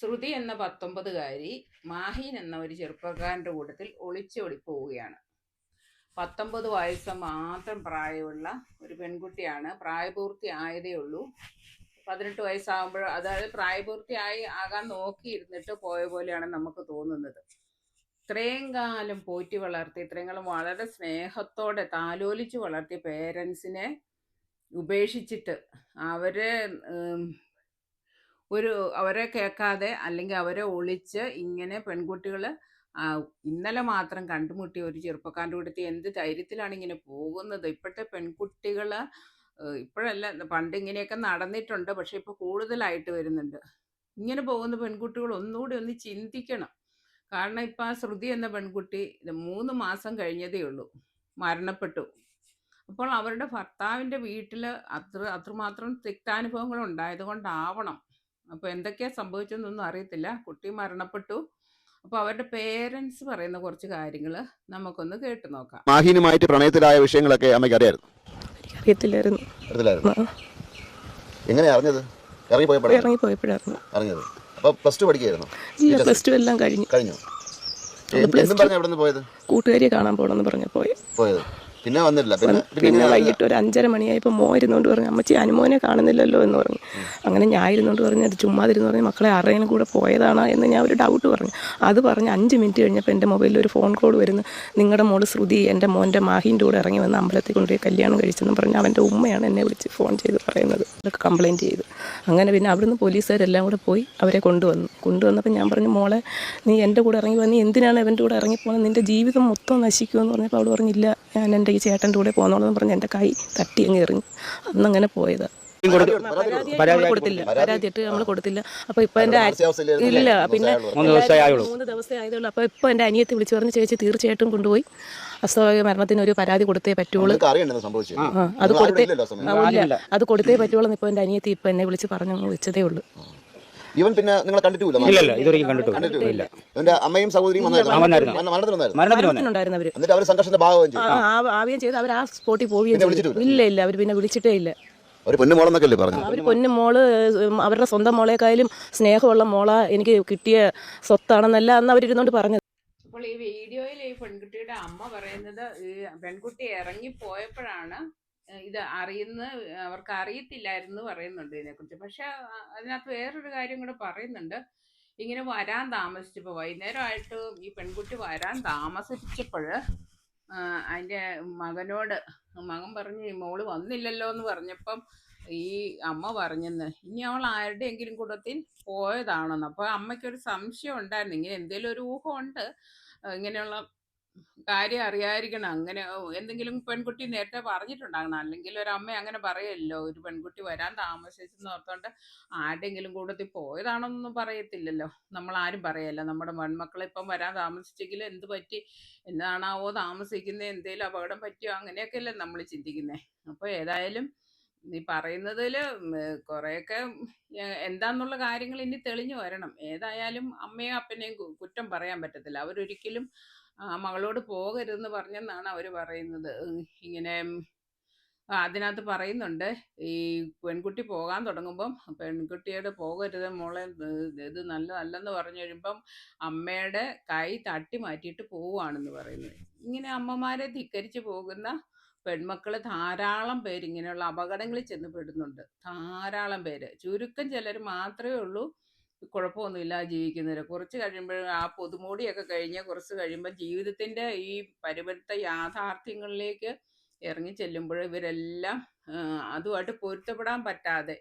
ശ്രുതി എന്ന പത്തൊമ്പതുകാരി മാഹീൻ എന്ന ഒരു ചെറുപ്പക്കാരന്റെ കൂട്ടത്തിൽ ഒളിച്ചോടി പോവുകയാണ്. പത്തൊമ്പത് വയസ്സ് മാത്രം പ്രായമുള്ള ഒരു പെൺകുട്ടിയാണ്. പ്രായപൂർത്തി ആയതേ ഉള്ളൂ. പതിനെട്ട് വയസ്സാകുമ്പോൾ അതായത് പ്രായപൂർത്തിയായി ആകാൻ നോക്കിയിരുന്നിട്ട് പോയ പോലെയാണ് നമുക്ക് തോന്നുന്നത്. ഇത്രയും കാലം പോറ്റി വളർത്തി ഇത്രയും കാലം വളരെ സ്നേഹത്തോടെ താലോലിച്ച് വളർത്തിയ പേരൻസിനെ ഉപേക്ഷിച്ചിട്ട് അവരെ ഒരു അവരെ കേൾക്കാതെ അല്ലെങ്കിൽ അവരെ ഒളിച്ച് ഇങ്ങനെ പെൺകുട്ടികൾ ഇന്നലെ മാത്രം കണ്ടുമുട്ടിയ ഒരു ചെറുപ്പക്കാരന്റെ കൂട്ടത്തിൽ എന്ത് ധൈര്യത്തിലാണ് ഇങ്ങനെ പോകുന്നത്? ഇപ്പോഴത്തെ പെൺകുട്ടികൾ ഇപ്പോഴല്ല പണ്ട് ഇങ്ങനെയൊക്കെ നടന്നിട്ടുണ്ട് പക്ഷെ ഇപ്പോൾ കൂടുതലായിട്ട് വരുന്നുണ്ട്. ഇങ്ങനെ പോകുന്ന പെൺകുട്ടികൾ ഒന്നുകൂടി ഒന്ന് ചിന്തിക്കണം. കാരണം ഇപ്പം ആ ശ്രുതി എന്ന പെൺകുട്ടി മൂന്ന് മാസം കഴിഞ്ഞതേ ഉള്ളൂ മരണപ്പെട്ടു. അപ്പോൾ അവരുടെ ഭർത്താവിന്റെ വീട്ടിൽ അത്ര അത്രമാത്രം തിക്താനുഭവങ്ങൾ ഉണ്ടായത് കൊണ്ടാവണം. അപ്പോൾ എന്തൊക്കെയാ സംഭവിച്ചതെന്നൊന്നും അറിയത്തില്ല. കുട്ടി മരണപ്പെട്ടു. അപ്പോൾ അവരുടെ പേരൻസ് പറയുന്ന കുറച്ച് കാര്യങ്ങൾ നമുക്കൊന്ന് കേട്ടു നോക്കാം. മാഹിനുമായിട്ട് പ്രണയത്തിലായ വിഷയങ്ങളൊക്കെ അമ്മയ്ക്ക് അറിയായിരുന്നു അറിയത്തില്ലായിരുന്നു. അറിയത്തില്ലായിരുന്നു. എങ്ങനെയാ അറിഞ്ഞത്? ഇറങ്ങി പോയപ്പോഴായിരുന്നു അറിഞ്ഞത്. അപ്പോൾ പ്ലസ് ടു പഠിക്കുകയായിരുന്നു? ഇല്ല പ്ലസ് ടു എല്ലാം കഴിഞ്ഞു. പറഞ്ഞു എന്തും പറഞ്ഞ എവിടെ നിന്ന് പോയത്? കൂട്ടുകാരിയെ കാണാൻ പോകണമെന്ന് പറഞ്ഞു പോയി. പോയത്? പിന്നെ വന്നില്ല പിന്നെ പിന്നെ വൈകിട്ട് ഒരു അഞ്ചര മണിയായപ്പോൾ മോ ഇരുന്നുകൊണ്ട് പറഞ്ഞു അമ്മച്ചി അനുമോനെ കാണുന്നില്ലല്ലോ എന്ന് പറഞ്ഞു. അങ്ങനെ ഞാൻ ഇരുന്നുകൊണ്ട് പറഞ്ഞു അത് ചുമ്മാതിരുന്ന് പറഞ്ഞു മക്കളെ ആരുടെയും കൂടെ പോയതാണോ എന്ന് ഞാൻ ഒരു ഡൗട്ട് പറഞ്ഞു. അത് പറഞ്ഞ് അഞ്ച് മിനിറ്റ് കഴിഞ്ഞപ്പോൾ എന്റെ മൊബൈലിൽ ഒരു ഫോൺ കോൾ വരുന്നു. നിങ്ങളുടെ മോൾ ശ്രുതി എന്റെ മോന്റെ മാഹിന്റെ കൂടെ ഇറങ്ങി വന്ന് അമ്പലത്തിൽ കൊണ്ടുപോയി കല്യാണം കഴിച്ചെന്ന് പറഞ്ഞ് അവന്റെ ഉമ്മയാണ് എന്നെ വിളിച്ച് ഫോൺ ചെയ്ത് പറയുന്നത്. അതൊക്കെ കംപ്ലയിന്റ് ചെയ്തു. അങ്ങനെ പിന്നെ അവിടുന്ന് പോലീസുകാരെല്ലാം കൂടെ പോയി അവരെ കൊണ്ടുവന്നു. കൊണ്ടുവന്നപ്പോൾ ഞാൻ പറഞ്ഞു മോളെ നീ എന്റെ കൂടെ ഇറങ്ങി വന്ന് എന്തിനാണ് ഇവന്റെ കൂടെ ഇറങ്ങിപ്പോകുന്നത് നിന്റെ ജീവിതം മൊത്തം നശിക്കുമെന്ന് പറഞ്ഞപ്പോൾ അവൾ പറഞ്ഞില്ല ഞാൻ എന്റെ ചേട്ടന്റെ കൂടെ പോകുന്നോളെന്ന് പറഞ്ഞ് എന്റെ കൈ തട്ടി അങ്ങ് എറിഞ്ഞു. അന്നങ്ങനെ അങ്ങനെ പരാതി കൊടുത്തില്ല. പരാതി ഇട്ട് നമ്മൾ കൊടുത്തില്ല. അപ്പൊ ഇപ്പൊ എന്റെ ഇല്ല പിന്നെ മൂന്ന് ദിവസമേ ആയതുള്ളൂ അപ്പൊ ഇപ്പൊ എന്റെ അനിയത്തി വിളിച്ചു പറഞ്ഞ് ചേച്ചി തീർച്ചയായിട്ടും കൊണ്ടുപോയി. അസ്വാഭാവിക മരണത്തിന് ഒരു പരാതി കൊടുത്തേ പറ്റുള്ളൂ. അത് കൊടുത്തേ അത് കൊടുത്തേ പറ്റുള്ളൂ ഇപ്പൊ എന്റെ അനിയത്തി ഇപ്പൊ എന്നെ വിളിച്ച് പറഞ്ഞു വെച്ചതേ ഉള്ളൂ. ഇവൻ പിന്നെ നിങ്ങളെ കണ്ടിട്ടില്ല ഇല്ല ഇതുവരെയും കണ്ടിട്ടില്ല കണ്ടിട്ടില്ല ഇവന്റെ അമ്മയും സഹോദരിയും വന്നായിരുന്നു. വന്നായിരുന്നു. മരണ- മരണത്തിന് വന്നായിരുന്നു. മരണത്തിന് അവർ എന്നിട്ട് അവർ സംഘർഷത്തിന്റെ ഭാഗവും ചെയ്തു. ആവുകയും ചെയ്ത്. അവർ ആ സ്പോട്ടിൽ പോവുകയും പിന്നെ വിളിച്ചിട്ടില്ല? ഇല്ല ഇല്ല അവർ പിന്നെ വിളിച്ചിട്ടേ ഇല്ല. ഒരു പൊന്നുമോളെന്നൊക്കെ അല്ലേ പറഞ്ഞു അവർ പൊന്നു മോൾ അവരുടെ സ്വന്തം മോളേക്കാളും സ്നേഹമുള്ള മോള എനിക്ക് കിട്ടിയ സ്വത്താണെന്നല്ല അന്ന് അവരിരുന്നോണ്ട് പറഞ്ഞത്. അപ്പോൾ ഈ വീഡിയോയിൽ ഈ പെൺകുട്ടിയുടെ അമ്മ പറയുന്നത് ഈ പെൺകുട്ടി ഇറങ്ങി പോയപ്പോഴാണ് ഇത് അറിയുന്ന അവർക്ക് അറിയത്തില്ലായിരുന്നു പറയുന്നുണ്ട് ഇതിനെക്കുറിച്ച്. പക്ഷെ അതിനകത്ത് വേറൊരു കാര്യം കൂടെ പറയുന്നുണ്ട്. ഇങ്ങനെ വരാൻ താമസിച്ചപ്പോൾ വൈകുന്നേരമായിട്ട് ഈ പെൺകുട്ടി വരാൻ താമസിച്ചപ്പോൾ അതിന്റെ മകനോട് മകൻ പറഞ്ഞു "ഈ മോൾ വന്നില്ലല്ലോ എന്ന് പറഞ്ഞപ്പം ഈ അമ്മ പറഞ്ഞെന്ന് ഇനി അവൾ ആരുടെയെങ്കിലും കൂട്ടത്തിൽ പോയതാണെന്ന്. അപ്പോൾ അമ്മയ്ക്കൊരു സംശയം ഉണ്ടായിരുന്നു. ഇങ്ങനെ എന്തെങ്കിലും ഒരു ഊഹമുണ്ട് ഇങ്ങനെയുള്ള കാര്യം അറിയാതിരിക്കണം. അങ്ങനെ എന്തെങ്കിലും പെൺകുട്ടി നേരത്തെ പറഞ്ഞിട്ടുണ്ടാകണം. അല്ലെങ്കിൽ ഒരു അമ്മ അങ്ങനെ പറയല്ലോ ഒരു പെൺകുട്ടി വരാൻ താമസിച്ചെന്ന് ഓർത്തോണ്ട് ആരുടെങ്കിലും കൂട്ടത്തിൽ പോയതാണെന്നൊന്നും പറയത്തില്ലല്ലോ. നമ്മൾ ആരും പറയല്ല. നമ്മുടെ മൺമക്കളെ ഇപ്പം വരാൻ താമസിച്ചെങ്കിൽ എന്ത് പറ്റി? എന്താണാവോ താമസിക്കുന്നത് എന്തെങ്കിലും അപകടം പറ്റിയോ? അങ്ങനെയൊക്കെയല്ലേ നമ്മൾ ചിന്തിക്കുന്നത് അപ്പോൾ ഏതായാലും നീ പറയുന്നതിൽ കുറേയൊക്കെ എന്താന്നുള്ള കാര്യങ്ങൾ ഇനി തെളിഞ്ഞു വരണം. ഏതായാലും അമ്മയും അപ്പനെയും കുറ്റം പറയാൻ പറ്റത്തില്ല. അവരൊരിക്കലും മകളോട് പോകരുതെന്ന് പറഞ്ഞെന്നാണ് അവർ പറയുന്നത്. ഇങ്ങനെ ആ, അതിനകത്ത് പറയുന്നുണ്ട് ഈ പെൺകുട്ടി പോകാൻ തുടങ്ങുമ്പം പെൺകുട്ടിയോട് പോകരുത് മോളെ ഇത് നല്ലതല്ലെന്ന് പറഞ്ഞു കഴിയുമ്പം അമ്മയുടെ കൈ തട്ടി മാറ്റിയിട്ട് പോവുകയാണെന്ന് പറയുന്നത്. ഇങ്ങനെ അമ്മമാരെ ധിക്കരിച്ച് പോകുന്ന പെൺമക്കൾ ധാരാളം പേര് ഇങ്ങനെയുള്ള അപകടങ്ങളിൽ ചെന്ന് പെടുന്നുണ്ട്. ധാരാളം പേര്. ചുരുക്കം ചിലർ മാത്രമേ ഉള്ളൂ. കുഴപ്പമൊന്നുമില്ലാതെ ജീവിക്കുന്നവരെ കുറച്ച് കഴിയുമ്പോൾ ആ പൊതുമോടിയൊക്കെ കഴിഞ്ഞ് കുറച്ച് കഴിയുമ്പോൾ ജീവിതത്തിന്റെ ഈ പരിപരുത്ത യാഥാർത്ഥ്യങ്ങളിലേക്ക് ഇറങ്ങി ചെല്ലുമ്പോൾ ഇവരെല്ലാം അതുമായിട്ട് പൊരുത്തപ്പെടാൻ പറ്റാതെ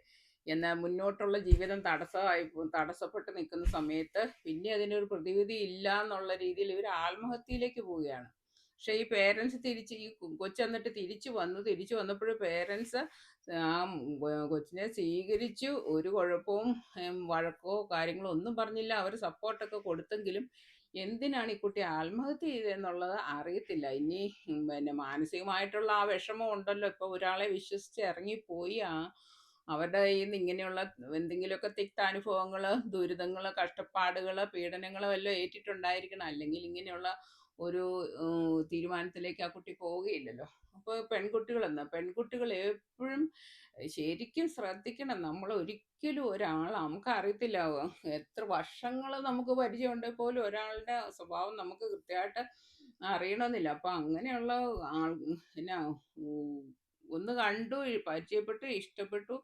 എന്നാൽ മുന്നോട്ടുള്ള ജീവിതം തടസ്സമായി തടസ്സപ്പെട്ട് നിൽക്കുന്ന സമയത്ത് പിന്നെ അതിനൊരു പ്രതിവിധി ഇല്ല എന്നുള്ള രീതിയിൽ ഇവർ ആത്മഹത്യയിലേക്ക് പോവുകയാണ്. പക്ഷേ ഈ പേരൻസ് തിരിച്ച് ഈ കൊച്ചെന്നിട്ട് തിരിച്ചു വന്നു. തിരിച്ചു വന്നപ്പോൾ പേരൻസ് ആ കൊച്ചിനെ സ്വീകരിച്ചു. ഒരു കുഴപ്പവും വഴക്കോ കാര്യങ്ങളോ ഒന്നും പറഞ്ഞില്ല. അവർ സപ്പോർട്ടൊക്കെ കൊടുത്തെങ്കിലും എന്തിനാണ് ഈ കുട്ടി ആത്മഹത്യ ചെയ്തതെന്നുള്ളത് അറിയത്തില്ല. ഇനി പിന്നെ മാനസികമായിട്ടുള്ള ആ വിഷമം ഉണ്ടല്ലോ. ഇപ്പോൾ ഒരാളെ വിശ്വസിച്ച് ഇറങ്ങിപ്പോയി. ആ അവരുടെ കയ്യിൽ നിന്ന് ഇങ്ങനെയുള്ള എന്തെങ്കിലുമൊക്കെ തിക്താനുഭവങ്ങൾ ദുരിതങ്ങൾ കഷ്ടപ്പാടുകൾ പീഡനങ്ങളോ എല്ലാം ഏറ്റിട്ടുണ്ടായിരിക്കണം. അല്ലെങ്കിൽ ഇങ്ങനെയുള്ള ഒരു തീരുമാനത്തിലേക്ക് ആ കുട്ടി പോവുകയില്ലല്ലോ. അപ്പോൾ പെൺകുട്ടികളെന്ന് പെൺകുട്ടികൾ എപ്പോഴും ശരിക്കും ശ്രദ്ധിക്കണം. നമ്മൾ ഒരിക്കലും ഒരാൾ നമുക്ക് അറിയത്തില്ല എത്ര വർഷങ്ങൾ നമുക്ക് പരിചയമുണ്ട് പോലും ഒരാളുടെ സ്വഭാവം നമുക്ക് കൃത്യമായിട്ട് അറിയണമെന്നില്ല. അപ്പം അങ്ങനെയുള്ള ആൾ പിന്നെ ഒന്ന് കണ്ടു പരിചയപ്പെട്ടു ഇഷ്ടപ്പെട്ടു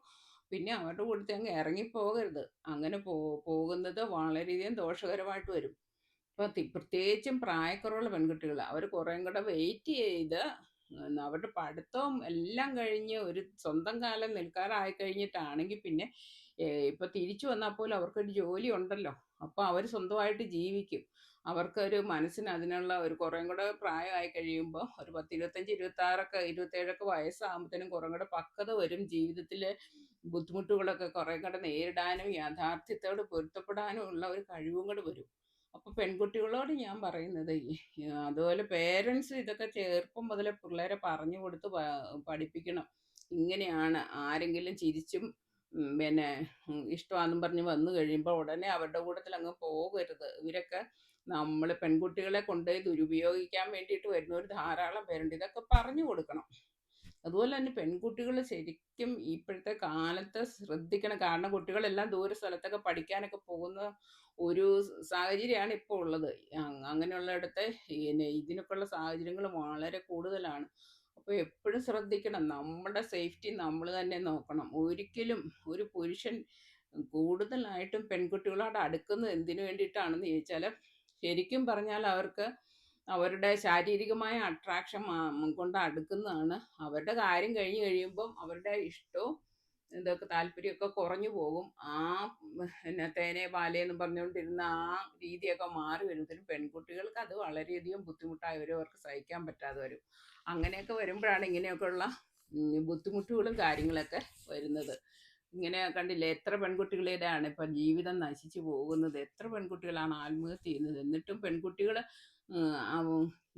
പിന്നെ അവരുടെ കൂട്ടത്തിൽ അങ്ങ് ഇറങ്ങിപ്പോകരുത്. അങ്ങനെ പോ പോകുന്നത് വളരെയധികം ദോഷകരമായിട്ട് വരും. ഇപ്പം തി- പ്രത്യേകിച്ചും പ്രായക്കുറവുള്ള പെൺകുട്ടികൾ അവർ കുറേം കൂടെ വെയിറ്റ് ചെയ്ത് അവരുടെ പഠിത്തവും എല്ലാം കഴിഞ്ഞ് ഒരു സ്വന്തം കാലം നിൽക്കാറായി കഴിഞ്ഞിട്ടാണെങ്കിൽ പിന്നെ ഏഹ്, ഇപ്പൊ തിരിച്ചു വന്നാൽ പോലും അവർക്കൊരു ജോലി ഉണ്ടല്ലോ. അപ്പൊ അവർ സ്വന്തമായിട്ട് ജീവിക്കും. അവർക്കൊരു മനസ്സിന് അതിനുള്ള ഒരു കുറേം കൂടെ പ്രായമായി കഴിയുമ്പോൾ ഒരു പത്ത് ഇരുപത്തഞ്ച് ഇരുപത്തി ആറൊക്കെ ഇരുപത്തേഴൊക്കെ വയസ്സാകുമ്പോഴത്തേനും കുറേ കൂടെ പക്വത വരും. ജീവിതത്തിലെ ബുദ്ധിമുട്ടുകളൊക്കെ കുറേ കൂടെ നേരിടാനും യാഥാർത്ഥ്യത്തോട് പൊരുത്തപ്പെടാനും ഉള്ള ഒരു കഴിവും കൂടെ വരും. അപ്പൊ പെൺകുട്ടികളോട് ഞാൻ പറയുന്നത് അതുപോലെ പേരൻസ് ഇതൊക്കെ ചെറുപ്പം മുതലേ പിള്ളേരെ പറഞ്ഞു കൊടുത്ത് പഠിപ്പിക്കണം. ഇങ്ങനെയാണ് ആരെങ്കിലും ചിരിച്ചും പിന്നെ ഇഷ്ടമാണെന്നും പറഞ്ഞ് വന്നു കഴിയുമ്പോൾ ഉടനെ അവരുടെ കൂട്ടത്തിൽ അങ്ങ് പോകരുത്. ഇവരൊക്കെ നമ്മൾ പെൺകുട്ടികളെ കൊണ്ടുപോയി ദുരുപയോഗിക്കാൻ വേണ്ടിയിട്ട് വരുന്നവർ ധാരാളം പേരുണ്ട്. ഇതൊക്കെ പറഞ്ഞു കൊടുക്കണം. അതുപോലെ തന്നെ പെൺകുട്ടികൾ ശരിക്കും ഇപ്പോഴത്തെ കാലത്ത് ശ്രദ്ധിക്കണം. കാരണം കുട്ടികളെല്ലാം ദൂര സ്ഥലത്തൊക്കെ പഠിക്കാനൊക്കെ പോകുന്ന ഒരു സാഹചര്യമാണ് ഇപ്പോൾ ഉള്ളത്. അങ്ങനെയുള്ളിടത്തെ പിന്നെ ഇതിനൊക്കെയുള്ള സാഹചര്യങ്ങൾ വളരെ കൂടുതലാണ്. അപ്പോൾ എപ്പോഴും ശ്രദ്ധിക്കണം. നമ്മുടെ സേഫ്റ്റി നമ്മൾ തന്നെ നോക്കണം. ഒരിക്കലും ഒരു പുരുഷൻ കൂടുതലായിട്ടും പെൺകുട്ടികളോട് അടുക്കുന്നത് എന്തിനു വേണ്ടിയിട്ടാണെന്ന് ചോദിച്ചാൽ ശരിക്കും പറഞ്ഞാൽ അവർക്ക് അവരുടെ ശാരീരികമായ അട്രാക്ഷൻ കൊണ്ട് അടുക്കുന്നതാണ്. അവരുടെ കാര്യം കഴിഞ്ഞ് കഴിയുമ്പം അവരുടെ ഇഷ്ടവും ഇതൊക്കെ താല്പര്യമൊക്കെ കുറഞ്ഞു പോകും. ആ പിന്നെ തേനെ പാലേ എന്ന് പറഞ്ഞുകൊണ്ടിരുന്ന ആ രീതിയൊക്കെ മാറി വരുന്നതിന് പെൺകുട്ടികൾക്ക് അത് വളരെയധികം ബുദ്ധിമുട്ടായി വരും. അവർക്ക് സഹിക്കാൻ പറ്റാതെ വരും. അങ്ങനെയൊക്കെ വരുമ്പോഴാണ് ഇങ്ങനെയൊക്കെയുള്ള ബുദ്ധിമുട്ടുകളും കാര്യങ്ങളൊക്കെ വരുന്നത്. ഇങ്ങനെ കണ്ടില്ലേ എത്ര പെൺകുട്ടികളുടെയാണ് ഇപ്പം ജീവിതം നശിച്ചു പോകുന്നത്. എത്ര പെൺകുട്ടികളാണ് ആത്മഹത്യ ചെയ്യുന്നത്. എന്നിട്ടും പെൺകുട്ടികൾ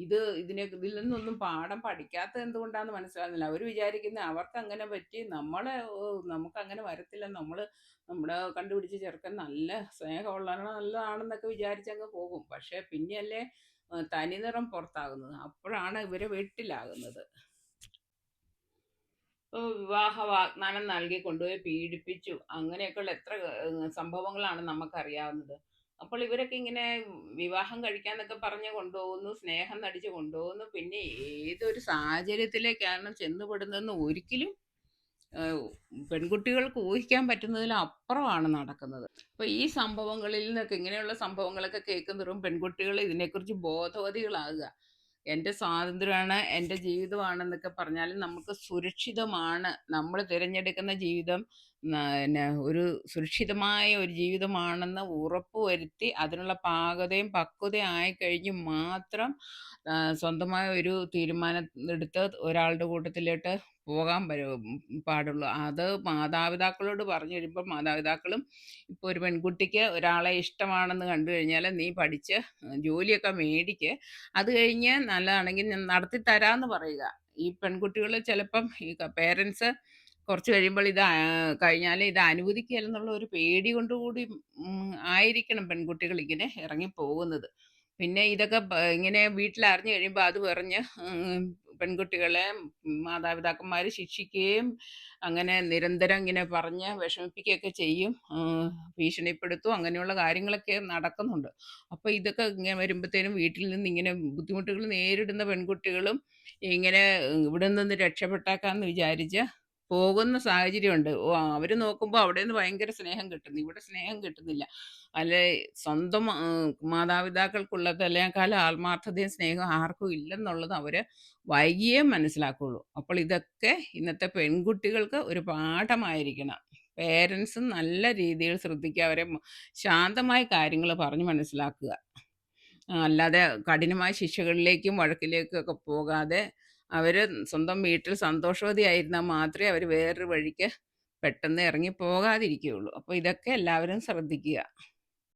ഇത് ഇതിനെ ഇതിൽ നിന്നൊന്നും പാഠം പഠിക്കാത്തത് എന്തുകൊണ്ടാന്ന് മനസ്സിലാകുന്നില്ല അവർ വിചാരിക്കുന്ന അവർക്ക് അങ്ങനെ പറ്റി. നമ്മളെ നമുക്ക് അങ്ങനെ വരത്തില്ല. നമ്മൾ നമ്മുടെ കണ്ടുപിടിച്ച് ചെറുക്കൻ നല്ല സ്നേഹമുള്ളതാണ് നല്ലതാണെന്നൊക്കെ വിചാരിച്ചങ്ങ് പോകും. പക്ഷെ പിന്നെയല്ലേ തനിനിറം പുറത്താകുന്നത്. അപ്പോഴാണ് ഇവർ വെട്ടിലാകുന്നത്. വിവാഹ വാഗ്ദാനം നൽകി കൊണ്ടുപോയി പീഡിപ്പിച്ചു. അങ്ങനെയൊക്കെയുള്ള എത്ര സംഭവങ്ങളാണ് നമുക്കറിയാവുന്നത്. അപ്പോൾ ഇവരൊക്കെ ഇങ്ങനെ വിവാഹം കഴിക്കാൻ കഴിക്കാന്നൊക്കെ പറഞ്ഞ് കൊണ്ടുപോകുന്നു സ്നേഹം നടിച്ച് കൊണ്ടുപോകുന്നു. പിന്നെ ഏതൊരു സാഹചര്യത്തിലേക്കാണ് ചെന്നുപെടുന്നതെന്ന് ഒരിക്കലും പെൺകുട്ടികൾക്ക് ഊഹിക്കാൻ പറ്റുന്നതിലും അപ്പുറമാണ് നടക്കുന്നത്. അപ്പോൾ ഈ സംഭവങ്ങളിൽ നിന്നൊക്കെ ഇങ്ങനെയുള്ള സംഭവങ്ങളൊക്കെ കേൾക്കുന്നതും പെൺകുട്ടികൾ ഇതിനെക്കുറിച്ച് ബോധവതികളാകുക. എന്റെ സ്വാതന്ത്ര്യമാണ് എന്റെ ജീവിതമാണെന്നൊക്കെ പറഞ്ഞാൽ നമുക്ക് സുരക്ഷിതമാണ്. നമ്മൾ തിരഞ്ഞെടുക്കുന്ന ജീവിതം പിന്നെ ഒരു സുരക്ഷിതമായ ഒരു ജീവിതമാണെന്ന് ഉറപ്പ് വരുത്തി അതിനുള്ള പാകതയും പക്വതയും ആയിക്കഴിഞ്ഞ് മാത്രം സ്വന്തമായ ഒരു തീരുമാനം എടുത്ത് ഒരാളുടെ കൂട്ടത്തിലോട്ട് പോകാൻ പാടുള്ളൂ. അത് മാതാപിതാക്കളോട് പറഞ്ഞു കഴിയുമ്പോൾ മാതാപിതാക്കളും ഇപ്പോൾ ഒരു പെൺകുട്ടിക്ക് ഒരാളെ ഇഷ്ടമാണെന്ന് കണ്ടു കഴിഞ്ഞാൽ നീ പഠിച്ച് ജോലിയൊക്കെ മേടിക്ക് അത് കഴിഞ്ഞ് നല്ലതാണെങ്കിൽ നടത്തി തരാമെന്ന് പറയുക. ഈ പെൺകുട്ടികൾ ചിലപ്പം ഈ പേരൻസ് കുറച്ച് കഴിയുമ്പോൾ ഇത് കഴിഞ്ഞാൽ ഇത് അനുവദിക്കില്ലെന്നുള്ള ഒരു പേടി കൊണ്ടുകൂടി ആയിരിക്കണം പെൺകുട്ടികൾ ഇങ്ങനെ ഇറങ്ങി പോകുന്നത് പിന്നെ ഇതൊക്കെ ഇങ്ങനെ വീട്ടിൽ അറിഞ്ഞു കഴിയുമ്പോൾ അത് പറഞ്ഞ് പെൺകുട്ടികളെ മാതാപിതാക്കന്മാർ ശിക്ഷിക്കുകയും അങ്ങനെ നിരന്തരം ഇങ്ങനെ പറഞ്ഞ് വിഷമിപ്പിക്കുകയൊക്കെ ചെയ്യും ഭീഷണിപ്പെടുത്തും അങ്ങനെയുള്ള കാര്യങ്ങളൊക്കെ നടക്കുന്നുണ്ട്. അപ്പോൾ ഇതൊക്കെ ഇങ്ങനെ വരുമ്പോഴത്തേനും വീട്ടിൽ നിന്ന് ഇങ്ങനെ ബുദ്ധിമുട്ടുകൾ നേരിടുന്ന പെൺകുട്ടികളും ഇങ്ങനെ ഇവിടെ നിന്ന് രക്ഷപ്പെട്ടേക്കാമെന്ന് വിചാരിച്ച് പോകുന്ന സാഹചര്യമുണ്ട്. ഓ അവർ നോക്കുമ്പോൾ അവിടെ നിന്ന് ഭയങ്കര സ്നേഹം കിട്ടുന്നു. ഇവിടെ സ്നേഹം കിട്ടുന്നില്ല. അല്ലെ സ്വന്തം ആ, മാതാപിതാക്കൾക്കുള്ളതിനേക്കാൾ ആത്മാർത്ഥതയും സ്നേഹം ആർക്കും ഇല്ലെന്നുള്ളത് അവർ വൈകിയേ മനസ്സിലാക്കുള്ളൂ. അപ്പോൾ ഇതൊക്കെ ഇന്നത്തെ പെൺകുട്ടികൾക്ക് ഒരു പാഠമായിരിക്കണം. പേരൻസ് നല്ല രീതിയിൽ ശ്രദ്ധിക്കുക. അവരെ ശാന്തമായ കാര്യങ്ങൾ പറഞ്ഞു മനസ്സിലാക്കുക. അല്ലാതെ കഠിനമായ ശിക്ഷകളിലേക്കും വഴക്കിലേക്കും ഒക്കെ പോകാതെ അവർ സ്വന്തം വീട്ടിൽ സന്തോഷവതിയായിരുന്നാൽ മാത്രമേ അവർ വേറൊരു വഴിക്ക് പെട്ടെന്ന് ഇറങ്ങി പോകാതിരിക്കുകയുള്ളൂ അപ്പോൾ ഇതൊക്കെ എല്ലാവരും ശ്രദ്ധിക്കുക.